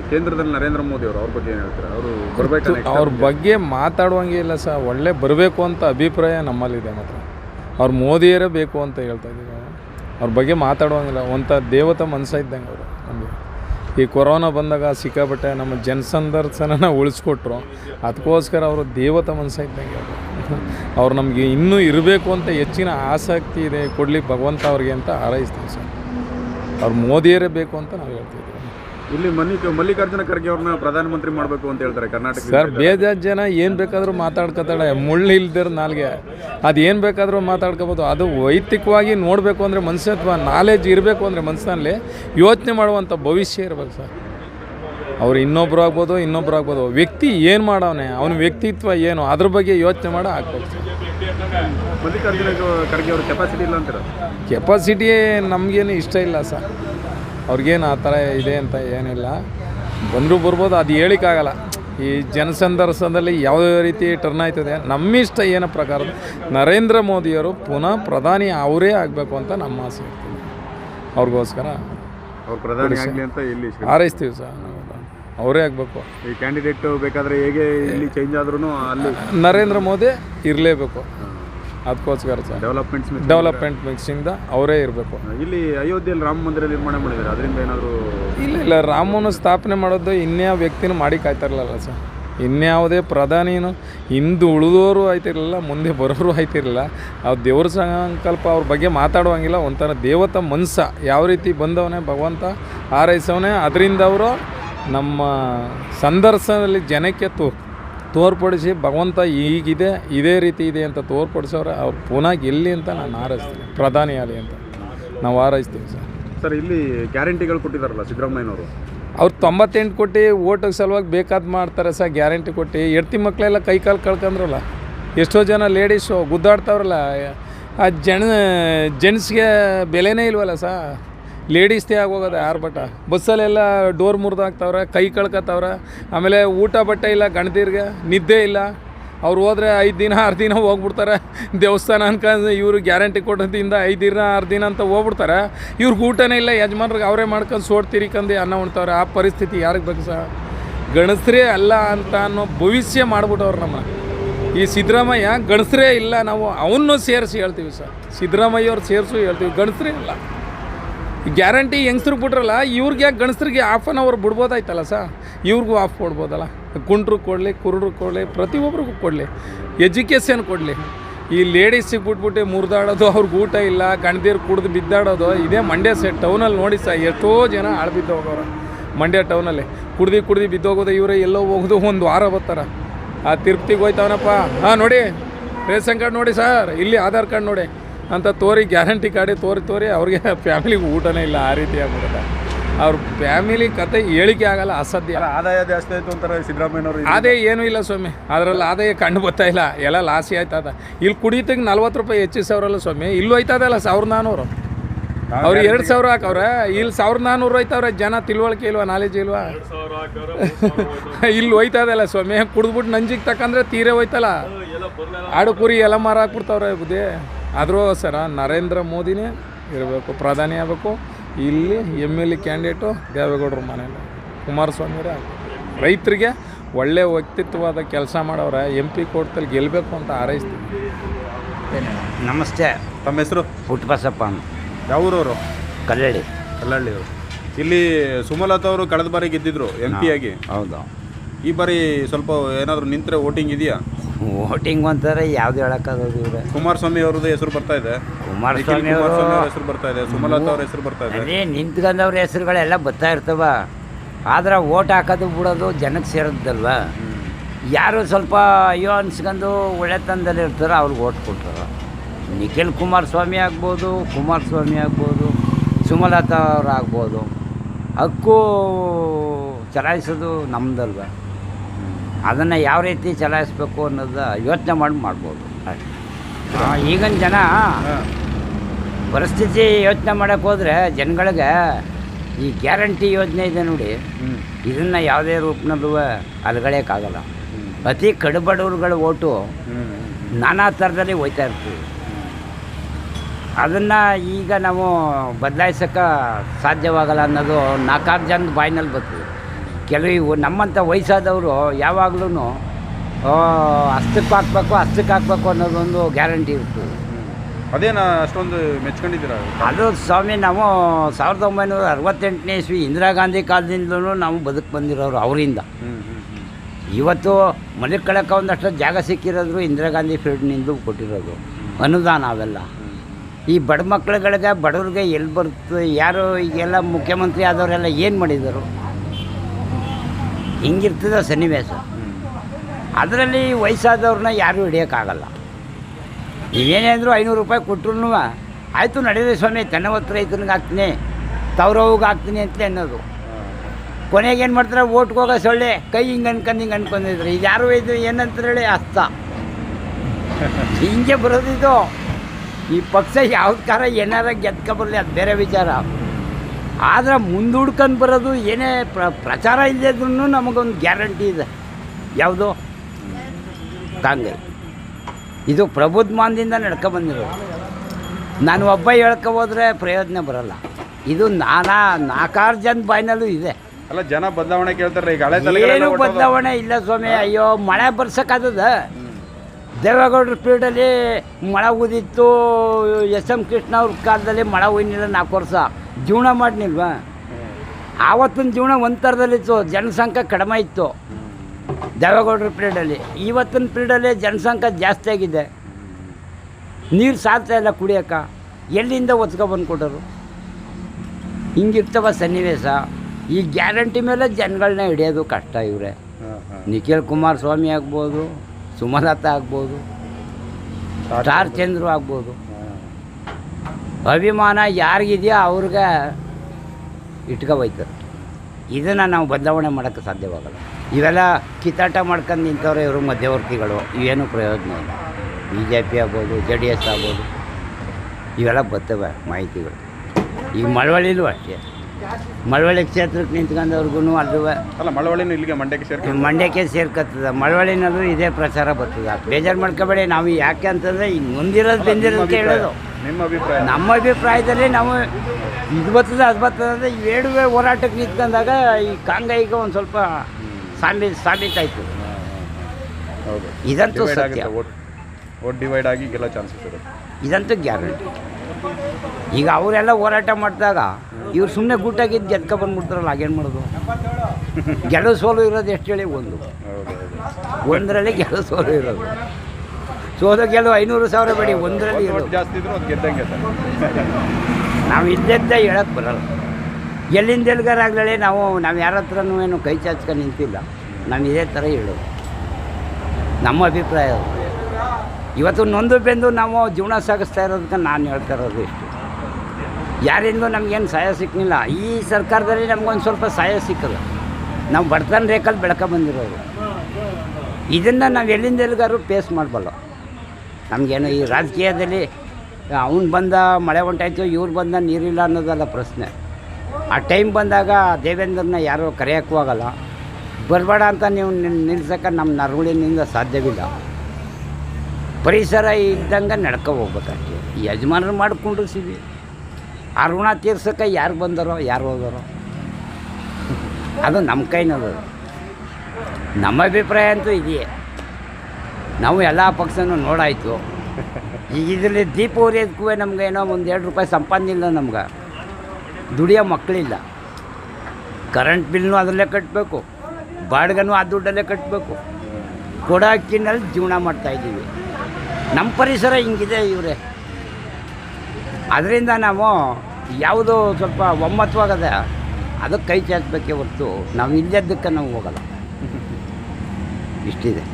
ಕೇಂದ್ರದಲ್ಲಿ ನರೇಂದ್ರ ಮೋದಿ ಅವರು ಅವ್ರ ಬಗ್ಗೆ ಏನು ಹೇಳ್ತಾರೆ? ಅವರು ಬರಬೇಕು ಅವ್ರ ಬಗ್ಗೆ ಮಾತಾಡುವಂಗೆ ಇಲ್ಲ ಸರ್. ಒಳ್ಳೆ ಬರಬೇಕು ಅಂತ ಅಭಿಪ್ರಾಯ ನಮ್ಮಲ್ಲಿದೆ ಮಾತ್ರ. ಅವ್ರು ಮೋದಿಯರೇ ಬೇಕು ಅಂತ ಹೇಳ್ತಾ ಇದ್ದೀವಿ ನಾವು. ಅವ್ರ ಬಗ್ಗೆ ಮಾತಾಡುವಂಗಿಲ್ಲ ಒಂಥ ದೇವತ ಮನಸ್ಸ ಇದ್ದಂಗೆ ಅವರು ನಮಗೆ. ಈ ಕೊರೋನಾ ಬಂದಾಗ ಸಿಕ್ಕಾಪಟ್ಟೆ ನಮ್ಮ ಜನಸಂದರ್ಶನ ಉಳಿಸ್ಕೊಟ್ರು. ಅದಕ್ಕೋಸ್ಕರ ಅವರು ದೇವತ ಮನಸ್ಸ ಇದ್ದಂಗೆ ಅವರು. ಅವ್ರು ನಮಗೆ ಇನ್ನೂ ಇರಬೇಕು ಅಂತ ಹೆಚ್ಚಿನ ಆಸಕ್ತಿ ಇದೆ. ಕೊಡಲಿ ಭಗವಂತ ಅವ್ರಿಗೆ ಅಂತ ಹಾರೈಸ್ತೀವಿ ಸರ್. ಅವ್ರು ಮೋದಿಯರೇ ಬೇಕು ಅಂತ ನಾವು ಹೇಳ್ತಿದ್ದೀವಿ ಇಲ್ಲಿ ಮಲ್ಲಿ ಮಲ್ಲಿಕಾರ್ಜುನ ಖರ್ಗೆ ಅವ್ರನ್ನ ಪ್ರಧಾನಮಂತ್ರಿ ಮಾಡಬೇಕು ಅಂತ ಹೇಳ್ತಾರೆ ಕರ್ನಾಟಕ ಸರ್ ಬೇಜಾರು ಜನ ಏನು ಬೇಕಾದರೂ ಮಾತಾಡ್ಕೊತಾಳೆ. ಮುಳ್ಳು ಇಲ್ದಿರ ನಾಲ್ಗೆ. ಅದು ಏನು ಬೇಕಾದರೂ ಮಾತಾಡ್ಕೋಬೋದು. ಅದು ವೈಯಕ್ತಿಕವಾಗಿ ನೋಡಬೇಕು ಅಂದರೆ ಮನುಷ್ಯತ್ವ ನಾಲೆಜ್ ಇರಬೇಕು ಅಂದರೆ ಮನಸ್ಸಿನಲ್ಲಿ ಯೋಚನೆ ಮಾಡುವಂಥ ಭವಿಷ್ಯ ಇರಬೇಕು ಸರ್. ಅವ್ರು ಇನ್ನೊಬ್ರು ಆಗ್ಬೋದು ಇನ್ನೊಬ್ರು ಆಗ್ಬೋದು. ವ್ಯಕ್ತಿ ಏನು ಮಾಡವನೆ? ಅವನ ವ್ಯಕ್ತಿತ್ವ ಏನು? ಅದ್ರ ಬಗ್ಗೆ ಯೋಚನೆ ಮಾಡೋ ಹಾಕ್ಬೇಕು ಸರ್. ಮಲ್ಲಿಕಾರ್ಜುನ ಖರ್ಗೆ ಅವ್ರ ಕೆಪಾಸಿಟಿ ಇಲ್ಲ ಅಂತಾರೆ? ಕೆಪಾಸಿಟಿ ನಮಗೇನು ಇಷ್ಟ ಇಲ್ಲ ಸರ್. ಅವ್ರಿಗೇನು ಆ ಥರ ಇದೆ ಅಂತ ಏನಿಲ್ಲ. ಬಂದರೂ ಬರ್ಬೋದು ಅದು ಹೇಳಿಕ್ಕಾಗಲ್ಲ. ಈ ಜನಸಂದರ್ಶನದಲ್ಲಿ ಯಾವುದೇ ರೀತಿ ಟರ್ನ್ ಆಯ್ತದೆ ನಮ್ಮಿಷ್ಟ ಏನೋ ಪ್ರಕಾರ ನರೇಂದ್ರ ಮೋದಿಯವರು ಪುನಃ ಪ್ರಧಾನಿ ಅವರೇ ಆಗಬೇಕು ಅಂತ ನಮ್ಮ ಆಸೆ ಇರ್ತದೆ. ಅವ್ರಿಗೋಸ್ಕರ ಅವ್ರು ಪ್ರಧಾನಿ ಆಗಲಿ ಅಂತ ಇಲ್ಲಿ ಹಾರೈಸ್ತೀವಿ ಸರ್ ನಾವು ಅವರೇ ಆಗಬೇಕು. ಈ ಕ್ಯಾಂಡಿಡೇಟ್ ಬೇಕಾದರೆ ಹೇಗೆ ಇಲ್ಲಿ ಚೇಂಜ್ ಆದ್ರೂ ಅಲ್ಲಿ. ನರೇಂದ್ರ ಮೋದಿ ಇರಲೇಬೇಕು. ಅದಕ್ಕೋಸ್ಕರ ಸರ್ ಡೆವಲಪ್ಮೆಂಟ್ಸ್ ಡೆವಲಪ್ಮೆಂಟ್ ಮಿಕ್ಸಿಂದ ಅವರೇ ಇರಬೇಕು. ಇಲ್ಲಿ ಅಯೋಧ್ಯೆಯಲ್ಲಿ ರಾಮ ಮಂದಿರ ನಿರ್ಮಾಣ ಮಾಡಿದ್ದಾರೆ ಅದರಿಂದ ಏನಾದರೂ ಇಲ್ಲ ಇಲ್ಲ ರಾಮನ ಸ್ಥಾಪನೆ ಮಾಡೋದು ಇನ್ಯಾವ ವ್ಯಕ್ತಿನೂ ಮಾಡಿ ಕಾಯ್ತಿರಲಿಲ್ಲ ಸರ್. ಇನ್ಯಾವುದೇ ಪ್ರಧಾನಿನೂ ಹಿಂದೆ ಉಳಿದೋರು ಆಯ್ತಿರಲಿಲ್ಲ ಮುಂದೆ ಬರೋರು ಆಯ್ತಿರಲಿಲ್ಲ. ಆ ದೇವ್ರ ಸಂಕಲ್ಪ ಅವ್ರ ಬಗ್ಗೆ ಮಾತಾಡುವಂಗಿಲ್ಲ ಒಂಥರ ದೇವತ ಮನ್ಸ. ಯಾವ ರೀತಿ ಬಂದವನೇ ಭಗವಂತ ಹಾರೈಸವನೇ ಅದರಿಂದ ಅವರು ನಮ್ಮ ಸಂದರ್ಶನದಲ್ಲಿ ಜನಕ್ಕೆ ತೋ ತೋರ್ಪಡಿಸಿ ಭಗವಂತ ಈಗಿದೆ ಇದೇ ರೀತಿ ಇದೆ ಅಂತ ತೋರ್ಪಡಿಸೋರೆ ಅವ್ರು ಪುನಃ ಎಲ್ಲಿ ಅಂತ ನಾನು ಹಾರೈಸ್ತೀನಿ. ಪ್ರಧಾನಿ ಆಗಲಿ ಅಂತ ನಾವು ಹಾರೈಸ್ತೀವಿ ಸರ್. ಸರ್ ಇಲ್ಲಿ ಗ್ಯಾರಂಟಿಗಳು ಕೊಟ್ಟಿದ್ದಾರಲ್ಲ ಸಿದ್ದರಾಮಯ್ಯನವರು? ಅವ್ರು ತೊಂಬತ್ತೆಂಟು ಕೊಟ್ಟು ಓಟಿಗೆ ಸಲುವಾಗಿ ಬೇಕಾದ್ ಮಾಡ್ತಾರೆ ಸರ್ ಗ್ಯಾರಂಟಿ ಕೊಟ್ಟು. ಹೆಡ್ತಿ ಮಕ್ಕಳೆಲ್ಲ ಕೈ ಕಾಲು ಕಳ್ಕೊಂಡ್ರಲ್ಲ ಎಷ್ಟೋ ಜನ ಲೇಡೀಸು ಗುದ್ದಾಡ್ತಾವ್ರಲ್ಲ ಆ ಜನ ಜೆಂಟ್ಸ್ಗೆ ಬೆಲೆನೇ ಇಲ್ವಲ್ಲ ಸಾ ಲೇಡೀಸ್ದೇ ಯಾರು ಬಟ್ಟ ಬಸ್ಸಲ್ಲೆಲ್ಲ ಡೋರ್ ಮುರಿದಾಕ್ತವ್ರೆ ಕೈ ಕಳ್ಕತ್ತವ್ರೆ. ಆಮೇಲೆ ಊಟ ಬಟ್ಟೆ ಇಲ್ಲ ಗಣದಿರ್ಗೆ ನಿದ್ದೆ ಇಲ್ಲ. ಅವ್ರು ಹೋದ್ರೆ ಐದು ದಿನ, ಆರು ದಿನ ಹೋಗ್ಬಿಡ್ತಾರೆ. ದೇವಸ್ಥಾನ ಅನ್ಕೊಂಡು ಇವರು ಗ್ಯಾರಂಟಿ ಕೊಟ್ಟದಿಂದ ಐದು ದಿನ, ಆರು ದಿನ ಅಂತ ಹೋಗ್ಬಿಡ್ತಾರೆ. ಇವ್ರಿಗೆ ಊಟನೇ ಇಲ್ಲ, ಯಜಮಾನ್ರಿಗೆ ಅವರೇ ಮಾಡ್ಕೊಂಡು ಸೋಡ್ತೀರಿ ತಿರಿಕಂದು ಅನ್ನ ಉಣ್ತಾವ್ರೆ. ಆ ಪರಿಸ್ಥಿತಿ ಯಾರಿಗೆ ಬೇಕು ಸರ್? ಗಣಸ್ರೇ ಅಲ್ಲ ಅಂತ ಅನ್ನೋ ಭವಿಷ್ಯ ಮಾಡಿಬಿಟ್ಟವ್ರು ನಮ್ಮ. ಈ ಸಿದ್ದರಾಮಯ್ಯ ಗಣಸ್ರೇ ಇಲ್ಲ, ನಾವು ಅವನ್ನೂ ಸೇರಿಸಿ ಹೇಳ್ತೀವಿ ಸರ್. ಸಿದ್ದರಾಮಯ್ಯವ್ರು ಸೇರಿಸು ಹೇಳ್ತೀವಿ. ಗಣಸ್ರೇ ಇಲ್ಲ. ಗ್ಯಾರಂಟಿ ಹೆಂಗ್ಸ್ರಿಗೆ ಬಿಟ್ರಲ್ಲ, ಇವ್ರಿಗೆ ಯಾಕೆ ಗಣಸ್ರಿಗೆ ಆಫ್ ಆನ್ ಅವರ್ ಬಿಡ್ಬೋದಾಯ್ತಲ್ಲ ಸರ್ ಇವ್ರಿಗೂ ಆಫ್ ಕೊಡ್ಬೋದಲ್ಲ. ಕುಂಟ್ರು ಕೊಡಲಿ, ಕುರುಡ್ರು ಕೊಡಲಿ ಪ್ರತಿಯೊಬ್ಬರಿಗೂ ಕೊಡಲಿ. ಎಜುಕೇಷನ್ ಕೊಡಲಿ. ಈ ಲೇಡೀಸಿಗೆ ಬಿಟ್ಬಿಟ್ಟು ಮುರಿದಾಡೋದು, ಅವ್ರಿಗೆ ಊಟ ಇಲ್ಲ ಗಣದೀರು ಕುಡ್ದು ಬಿದ್ದಾಡೋದು, ಇದೇ ಮಂಡ್ಯ ಸೆ ಟೌನಲ್ಲಿ ನೋಡಿ ಸರ್ ಎಷ್ಟೋ ಜನ ಹಾಳು ಬಿದ್ದು ಹೋಗೋರು ಮಂಡ್ಯ ಟೌನಲ್ಲಿ ಕುಡ್ದು ಕುಡ್ದು ಬಿದ್ದೋಗೋದು ಇವರೇ ಎಲ್ಲೋ ಹೋಗೋದು, ಒಂದು ವಾರ ಬರ್ತಾರೆ. ಆ ತಿರುಪ್ತಿಗೆ ಹೋಯ್ತವನಪ್ಪ. ಹಾಂ ನೋಡಿ, ರೇಷನ್ ಕಾರ್ಡ್ ನೋಡಿ ಸರ್, ಇಲ್ಲಿ ಆಧಾರ್ ಕಾರ್ಡ್ ನೋಡಿ. ಅಂತ ತೋರಿ ಗ್ಯಾರಂಟಿ ಕಾರ್ಡಿ ತೋರಿ ತೋರಿ ಅವ್ರಿಗೆ ಫ್ಯಾಮಿಲಿಗೆ ಊಟನೇ ಇಲ್ಲ ಆ ರೀತಿ ಆಗ್ಬಿಡುತ್ತೆ. ಅವ್ರ ಫ್ಯಾಮಿಲಿ ಕತೆ ಹೇಳಿಕೆ ಆಗಲ್ಲ ಅಸಾಧ್ಯ ಆದಾಯ ಜಾಸ್ತಿ ಆಯ್ತು ಅಂತಾರೆ ಸಿದ್ದರಾಮಯ್ಯನವರು ಆದಾಯ ಏನೂ ಇಲ್ಲ ಸ್ವಾಮಿ ಅದರಲ್ಲಿ ಆದಾಯ ಕಂಡು ಬರ್ತಾ ಇಲ್ಲ ಎಲ್ಲ ಲಾಸಿ ಆಯ್ತದ. ಇಲ್ಲಿ ಕುಡಿತಕ್ಕೆ ನಲ್ವತ್ತು ರೂಪಾಯಿ ಹೆಚ್ಚಿಸವ್ರಲ್ಲ ಸ್ವಾಮಿ ಇಲ್ಲೂ ಹೋಯ್ತದಲ್ಲ ಸಾವಿರದ ನಾನ್ನೂರು ಅವ್ರು ಎರಡು ಸಾವಿರ ಹಾಕವ್ರೆ ಇಲ್ಲಿ ಸಾವಿರದ ನಾನ್ನೂರು ಹೋಯ್ತವ್ರೆ ಜನ ತಿಳುವಳಿಕೆ ಇಲ್ವಾ ನಾಲೆಜ್ ಇಲ್ವಾ? ಇಲ್ಲಿ ಹೋಯ್ತದಲ್ಲ ಸ್ವಾಮಿ ಕುಡಿದ್ಬಿಟ್ಟು ನಂಜಿಗೆ ತಕ್ಕಂದ್ರೆ ತೀರೇ ಹೋಯ್ತಲ್ಲ. ಆಡು ಕುರಿ ಎಲ್ಲ ಮಾರ ಹಾಕ್ಬಿಡ್ತಾವ್ರೆ ಬುದ್ಧಿ. ಆದರೂ ಸರ ನರೇಂದ್ರ ಮೋದಿನೇ ಇರಬೇಕು ಪ್ರಧಾನಿ ಆಗಬೇಕು. ಇಲ್ಲಿ ಎಂ ಎಲ್ ಎ ಕ್ಯಾಂಡಿಡೇಟು ದೇವೇಗೌಡರು ಮನೇಲಿ ಕುಮಾರಸ್ವಾಮಿಯವರೇ ಅವರೇ ರೈತರಿಗೆ ಒಳ್ಳೆಯ ವ್ಯಕ್ತಿತ್ವವಾದ ಕೆಲಸ ಮಾಡೋರೆ ಎಂ ಪಿ ಕೋರ್ಟಲ್ಲಿ ಗೆಲ್ಲಬೇಕು ಅಂತ ಹಾರೈಸ್ತೀವಿ ನಮಸ್ತೆ. ತಮ್ಮ ಹೆಸರು? ಪುಟ್ಟಬಸಪ್ಪ ಯಾವೂರವರು? ಕಲ್ಲಳ್ಳಿ. ಕಲ್ಲಳ್ಳಿ ಕಲ್ಲಳ್ಳಿಯವರು ಇಲ್ಲಿ ಸುಮಲತಾ ಅವರು ಕಳೆದ ಬಾರಿ ಗೆದ್ದಿದ್ರು ಎಂ ಪಿ ಆಗಿ. ಹೌದು. ಈ ಬಾರಿ ಸ್ವಲ್ಪ ಏನಾದರೂ ನಿಂತರೆ ವೋಟಿಂಗ್ ಇದೆಯಾ? ವೋಟಿಂಗ್ ಅಂತಾರೆ ಯಾವ್ದು ಹೇಳಕ್ಕಾಗೋದು ಇವ್ರೆ? ಕುಮಾರಸ್ವಾಮಿ ಅವ್ರದ್ದು ಹೆಸರು ಬರ್ತಾ ಇದೆ. ನಿಖಿಲ್ ಕುಮಾರಸ್ವಾಮಿ ಅವರು ಕುಮಾರಸ್ವಾಮಿ ಅವ್ರ ಹೆಸರು ಬರ್ತಾ ಇದೆ. ಸುಮಲತಾ ಅವ್ರ ಹೆಸರು ಬರ್ತಾ ಇದೆ. ಅದೇ ನಿಂತ್ಕೊಂಡವ್ರ ಹೆಸರುಗಳೆಲ್ಲ ಬರ್ತಾ ಇರ್ತವ. ಆದ್ರೆ ಓಟ್ ಹಾಕೋದು ಬಿಡೋದು ಜನಕ್ಕೆ ಸೇರೋದಲ್ವ ಯಾರು ಸ್ವಲ್ಪ ಅಯ್ಯೋ ಅನ್ಸ್ಕೊಂಡು ಒಳ್ಳೆತನದಲ್ಲಿ ಇರ್ತಾರೋ ಅವ್ರಿಗೆ ಓಟ್ ಕೊಡ್ತಾರೆ. ನಿಖಿಲ್ ಕುಮಾರಸ್ವಾಮಿ ಆಗ್ಬೋದು ಕುಮಾರಸ್ವಾಮಿ ಆಗ್ಬೋದು ಸುಮಲತಾ ಅವ್ರು ಆಗ್ಬೋದು. ಹಕ್ಕು ಚಲಾಯಿಸೋದು ನಮ್ದಲ್ವ? ಅದನ್ನು ಯಾವ ರೀತಿ ಚಲಾಯಿಸ್ಬೇಕು ಅನ್ನೋದು ಯೋಚನೆ ಮಾಡಿ ಮಾಡ್ಬೋದು. ಈಗಿನ ಜನ ಪರಿಸ್ಥಿತಿ ಯೋಚನೆ ಮಾಡೋಕ್ಕೆ ಹೋದರೆ ಜನಗಳಿಗೆ ಈ ಗ್ಯಾರಂಟಿ ಯೋಜನೆ ಇದೆ ನೋಡಿ. ಇದನ್ನು ಯಾವುದೇ ರೂಪನಲ್ಲೂ ಅಲ್ಗಳೆಯೋಕ್ಕಾಗಲ್ಲ ಅತಿ ಕಡುಬಡವ್ರುಗಳ ಓಟು ನಾನಾ ಥರದಲ್ಲಿ ಹೋಯ್ತಾ ಇರ್ತೀವಿ. ಅದನ್ನು ಈಗ ನಾವು ಬದಲಾಯಿಸೋಕ್ಕೆ ಸಾಧ್ಯವಾಗಲ್ಲ ಅನ್ನೋದು ನಾಲ್ಕಾರು ಜನದ ಬಾಯಿನಲ್ಲಿ ಬರ್ತದೆ ಕೆಲವು ನಮ್ಮಂಥ ವಯಸ್ಸಾದವರು ಯಾವಾಗ್ಲೂ ಅಸ್ತಕ್ಕೆ ಹಾಕ್ಬೇಕು ಅಸ್ತಕ್ಕೆ ಹಾಕ್ಬೇಕು ಅನ್ನೋದೊಂದು ಗ್ಯಾರಂಟಿ ಇರ್ತದೆ. ಅದೇನ ಅಷ್ಟೊಂದು ಮೆಚ್ಕೊಂಡಿದ್ದೀರ? ಅದು ಸ್ವಾಮಿ ನಾವು ಸಾವಿರದ ಒಂಬೈನೂರ ಅರವತ್ತೆಂಟನೇ ಇಸ್ವಿ ಇಂದಿರಾ ಗಾಂಧಿ ಕಾಲದಿಂದಲೂ ನಾವು ಬದುಕು ಬಂದಿರೋರು ಅವರಿಂದ. ಇವತ್ತು ಮಲಿಕೊಳ್ಳೋಕೆ ಒಂದಷ್ಟು ಜಾಗ ಸಿಕ್ಕಿರೋದ್ರು ಇಂದಿರಾ ಗಾಂಧಿ ಫೀಲ್ಡ್ನಿಂದ ಕೊಟ್ಟಿರೋದು. ಅನುದಾನ ಅವೆಲ್ಲ. ಈ ಬಡ ಮಕ್ಕಳುಗಳಿಗೆ ಬಡವ್ರಿಗೆ ಎಲ್ಲಿ ಬರುತ್ತೆ ಯಾರು ಈಗೆಲ್ಲ ಮುಖ್ಯಮಂತ್ರಿ ಆದವರೆಲ್ಲ ಏನು ಮಾಡಿದರು? ಹಿಂಗಿರ್ತದ ಸನ್ನಿವೇಶ. ಅದರಲ್ಲಿ ವಯಸ್ಸಾದವ್ರನ್ನ ಯಾರೂ ಹಿಡಿಯೋಕ್ಕಾಗಲ್ಲ. ನೀವೇನೇ ಅಂದರೂ ಐನೂರು ರೂಪಾಯಿ ಕೊಟ್ರು ಆಯಿತು ನಡೆದೇ ಸ್ವಾಮಿ ತೆನ್ನವತ್ತು ರೈತನಿಗೆ ಹಾಕ್ತೀನಿ, ತವ್ರವ್ಗೆ ಹಾಕ್ತೀನಿ ಅಂತಲೇ ಅನ್ನೋದು. ಕೊನೆಗೆ ಏನು ಮಾಡ್ತಾರೆ, ಓಟ್ಗೆ ಹೋಗೋ ಸೊಳ್ಳೆ ಕೈ ಹಿಂಗೆ ಅನ್ಕೊಂಡು ಹಿಂಗೆ ಅನ್ಕೊಂಡಿದ್ರು ಇದು ಯಾರು ಇದು ಏನಂತ ಹೇಳಿ ಅಸ್ತ ಹಿಂಗೆ ಬರೋದಿದು. ಈ ಪಕ್ಷ ಯಾವ್ದಕ್ಕಾರ ಏನಾರ ಗೆದ್ಕೊಬರಲಿ ಅದು ಬೇರೆ ವಿಚಾರ. ಆದ್ರೆ ಮುಂದೂಡ್ಕೊಂಡು ಬರೋದು ಏನೇ ಪ್ರ ಪ್ರಚಾರ ಇಲ್ಲದ್ರೂ ನಮಗೊಂದು ಗ್ಯಾರಂಟಿ ಇದೆ. ಯಾವುದು? ಕಾಂಗ್ರೆಸ್ ಇದು ಪ್ರಬುದ್ಧಮಾನದಿಂದ ನಡ್ಕೊಬಂದಿರೋದು ನಾನು ಒಬ್ಬ ಹೇಳ್ಕೊ ಹೋದ್ರೆ ಪ್ರಯೋಜನ ಬರಲ್ಲ. ಇದು ನಾನಾ ನಾಲ್ಕಾರು ಜನ ಬಾಯಿನಲ್ಲೂ ಇದೆ. ಅಲ್ಲ ಜನ ಬದಲಾವಣೆ ಕೇಳ್ತಾರೆ ಈಗ ಏನು ಬದಲಾವಣೆ ಇಲ್ಲ ಸ್ವಾಮಿ ಅಯ್ಯೋ ಮಳೆ ಬರ್ಸಕ್ಕಾದದ? ದೇವೇಗೌಡರ ಪೀರಿಯಡಲ್ಲಿ ಮಳೆ ಉದಿತ್ತು ಎಸ್ ಎಂ ಕೃಷ್ಣ ಅವ್ರ ಕಾಲದಲ್ಲಿ ಮಳೆ ಹೋಯ್ನಿಲ್ಲ ನಾಲ್ಕು ವರ್ಷ. ಜೀವನ ಮಾಡಿನಿಲ್ವಾ ಆವತ್ತಿನ ಜೀವನ ಒಂದು ಥರದಲ್ಲಿತ್ತು ಜನಸಂಖ್ಯೆ ಕಡಿಮೆ ಇತ್ತು. ದೇವೇಗೌಡರ ಪೀರಿಯಡಲ್ಲಿ ಇವತ್ತಿನ ಪೀರಿಯಡಲ್ಲಿ ಜನಸಂಖ್ಯೆ ಜಾಸ್ತಿ ಆಗಿದೆ. ನೀರು ಸಾಧ್ಯ ಇಲ್ಲ ಕುಡಿಯೋಕೆ ಎಲ್ಲಿಂದ ಒತ್ಕೊಬಂದು ಕೊಟ್ಟರು ಹಿಂಗಿರ್ತವ ಸನ್ನಿವೇಶ. ಈ ಗ್ಯಾರಂಟಿ ಮೇಲೆ ಜನಗಳನ್ನ ಹಿಡಿಯೋದು ಕಷ್ಟ ಇವರೇ. ನಿಖಿಲ್ ಕುಮಾರ್ ಸ್ವಾಮಿ ಕುಮಾರಸ್ವಾಮಿ ಆಗ್ಬೋದು ಸುಮಲತಾ ಆಗ್ಬೋದು ಸ್ಟಾರ್ ಚಂದ್ರು ಆಗ್ಬೋದು. ಅಭಿಮಾನ ಯಾರಿಗಿದೆಯೋ ಅವ್ರಿಗೆ ಇಟ್ಕೋಬೋಯ್ತು ಇದನ್ನು ನಾವು ಬದಲಾವಣೆ ಮಾಡೋಕ್ಕೆ ಸಾಧ್ಯವಾಗಲ್ಲ. ಇವೆಲ್ಲ ಕಿತ್ತಾಟ ಮಾಡ್ಕೊಂಡು ನಿಂತವ್ರೆ ಇವರು ಮಧ್ಯವರ್ತಿಗಳು. ಇವೇನು ಪ್ರಯೋಜನ ಇಲ್ಲ. ಬಿ ಜೆ ಪಿ ಆಗ್ಬೋದು ಜೆ ಡಿ ಎಸ್ ಆಗ್ಬೋದು. ಇವೆಲ್ಲ ಬರ್ತವೆ ಮಾಹಿತಿಗಳು. ಈಗ ಮಳವಳ್ಳಿಲೂ ಅಷ್ಟೇ? ಮಳವಳ್ಳಿ ಕ್ಷೇತ್ರಕ್ಕೆ ನಿಂತ್ಕೊಂಡವ್ರಿಗೂ ಅಲ್ಲವೇ ಅಲ್ಲ ಮಳವಳ್ಳಿನೂ ಇಲ್ಲಿಗೆ ಮಂಡ್ಯಕ್ಕೆ ಸೇರ್ಕ ಮಂಡ್ಯಕ್ಕೆ ಸೇರ್ಕತ್ತದ. ಮಳವಳ್ಳಿನಲ್ಲೂ ಇದೇ ಪ್ರಚಾರ ಬರ್ತದೆ. ಬೇಜಾರು ಮಾಡ್ಕೋಬೇಡಿ ನಾವು ಯಾಕೆ ಅಂತಂದರೆ ಈಗ ಮುಂದಿರೋದು ಅಂತ ಹೇಳೋದು. ನಿಮ್ಮ ಅಭಿಪ್ರಾಯ? ನಮ್ಮ ಅಭಿಪ್ರಾಯದಲ್ಲಿ ನಾವು ಇದು ಬತ್ತದ ಅದು ಬರ್ತದೆ ಅಂದರೆ ಇವೇಡುವೆ ಹೋರಾಟಕ್ಕೆ ನಿಂತ್ಕೊಂಡಾಗ ಈ ಕಾಂಗಾಯಿಗೆ ಒಂದು ಸ್ವಲ್ಪ ಸಾಬಿ ಸಾಬೀತಾಯ್ತು ಹೌದು. ಇದಂತೂ ಸತ್ಯ. ಓಟ್ ಡಿವೈಡ್ ಆಗಿ ಗೆಲ್ಲ ಚಾನ್ಸಸ್ ಇರುತ್ತೆ. ಇದಂತೂ ಗ್ಯಾರಂಟಿ ಈಗ ಅವರೆಲ್ಲ ಹೋರಾಟ ಮಾಡಿದಾಗ ಇವ್ರು ಸುಮ್ಮನೆ ಗುಟ್ಟಾಗಿದ್ದು ಗೆದ್ಕೊ ಬಂದ್ಬಿಡ್ತಾರಲ್ಲ ಹಾಗೇನು ಮಾಡೋದು? ಗೆಲುವು ಸೋಲು ಇರೋದು ಎಷ್ಟು ಹೇಳಿ ಒಂದು. ಒಂದರಲ್ಲಿ ಗೆಲುವು ಸೋಲು ಇರೋದು. ಸೋಲು ಗೆಲುವು ಐನೂರು ಸಾವಿರ ಬೇಡಿ ಒಂದರಲ್ಲಿ ಇರೋದು ಜಾಸ್ತಿ ಇದ್ರು ಅದು ಗೆದ್ದಂಗೆ ಸರ್. ನಾವು ಇದ್ದದ್ದೇ ಹೇಳಕ್ಕೆ ಬರಲ್ಲ. ಎಲ್ಲಿಂದ ಎಲ್ಗಾರಾಗಲೇ ನಾವು ನಾವು ಯಾರ ಹತ್ರನೂ ಏನು ಕೈ ಚಾಚ್ಕೊಂಡು ನಿಂತಿಲ್ಲ. ನಾನು ಇದೇ ಥರ ಹೇಳೋದು. ನಮ್ಮ ಅಭಿಪ್ರಾಯ ಅದು. ಇವತ್ತು ನೊಂದು ಬೆಂದು ನಾವು ಜೀವನ ಸಾಗಿಸ್ತಾ ಇರೋದಕ್ಕೆ ನಾನು ಹೇಳ್ತಾ ಇರೋದು ಇಷ್ಟು. ಯಾರಿಂದಲೂ ನಮಗೇನು ಸಹಾಯ ಸಿಕ್ಕಲಿಲ್ಲ ಈ ಸರ್ಕಾರದಲ್ಲಿ ನಮಗೊಂದು ಸ್ವಲ್ಪ ಸಹಾಯ ಸಿಕ್ಕಲ್ಲ ನಾವು ಬಡತನ ರೇಖಲ್ಲಿ ಬೆಳಕ ಬಂದಿರೋದು. ಇದನ್ನು ನಾವು ಎಲ್ಲಿಂದ ಎಲ್ಲಿಗಾರು ಪೇಸ್ ಮಾಡಬಲ್ಲ. ನಮಗೇನು ಈ ರಾಜಕೀಯದಲ್ಲಿ ಅವ್ನು ಬಂದ ಮಳೆ ಹೊಂಟಾಯ್ತು, ಇವ್ರು ಬಂದ ನೀರಿಲ್ಲ ಅನ್ನೋದಲ್ಲ ಪ್ರಶ್ನೆ. ಆ ಟೈಮ್ ಬಂದಾಗ ದೇವೇಂದ್ರನ ಯಾರೂ ಕರೆಯೋಕ್ಕೂ ಆಗಲ್ಲ. ಬರಬೇಡ ಅಂತ ನೀವು ನಿಲ್ಸಕ್ಕೆ ನಮ್ಮ ನರಗುಳಿನಿಂದ ಸಾಧ್ಯವಿಲ್ಲ. ಪರಿಸರ ಇದ್ದಂಗೆ ನಡ್ಕೊ ಹೋಗ್ಬೇಕಷ್ಟೇ ಈ ಯಜಮಾನರು ಮಾಡ್ಕೊಂಡಿರ್ತೀವಿ ಆ ಋಣ ಯಾರು ಬಂದರೋ, ಯಾರು ಹೋದರೋ. ಅದು ನಮ್ಮ ಕೈನದು. ನಮ್ಮ ಅಭಿಪ್ರಾಯ ಅಂತೂ ಇದೆಯೇ ನಾವು ಎಲ್ಲ ಪಕ್ಷನೂ ನೋಡಾಯಿತು. ಈಗ ಇದರಲ್ಲಿ ದೀಪ ಉರಿಯೋದಕ್ಕೂ ನಮ್ಗೆ ಏನೋ ಒಂದು ಎರಡು ರೂಪಾಯಿ ಸಂಪಾದನೆ ಇಲ್ಲ ನಮ್ಗೆ. ದುಡಿಯೋ ಮಕ್ಕಳಿಲ್ಲ ಕರೆಂಟ್ ಬಿಲ್ನು ಅದರಲ್ಲೇ ಕಟ್ಟಬೇಕು ಬಾಡಿಗೆನೂ ಆ ದುಡ್ಡಲ್ಲೇ ಕಟ್ಟಬೇಕು ಕೊಡೋ ಅಕ್ಕಿನಲ್ಲಿ ಜೀವನ ಮಾಡ್ತಾಯಿದ್ದೀವಿ ನಮ್ಮ ಪರಿಸರ ಹಿಂಗಿದೆ ಇವರೇ. ಅದರಿಂದ ನಾವು ಯಾವುದು ಸ್ವಲ್ಪ ಒಮ್ಮತವಾಗದೆ ಅದಕ್ಕೆ ಕೈ ಚಾಚಬೇಕೇ ಹೊರತು ನಾವು ಇಲ್ಲದಕ್ಕೆ ನಾವು ಹೋಗಲ್ಲ. ಇಷ್ಟಿದೆ.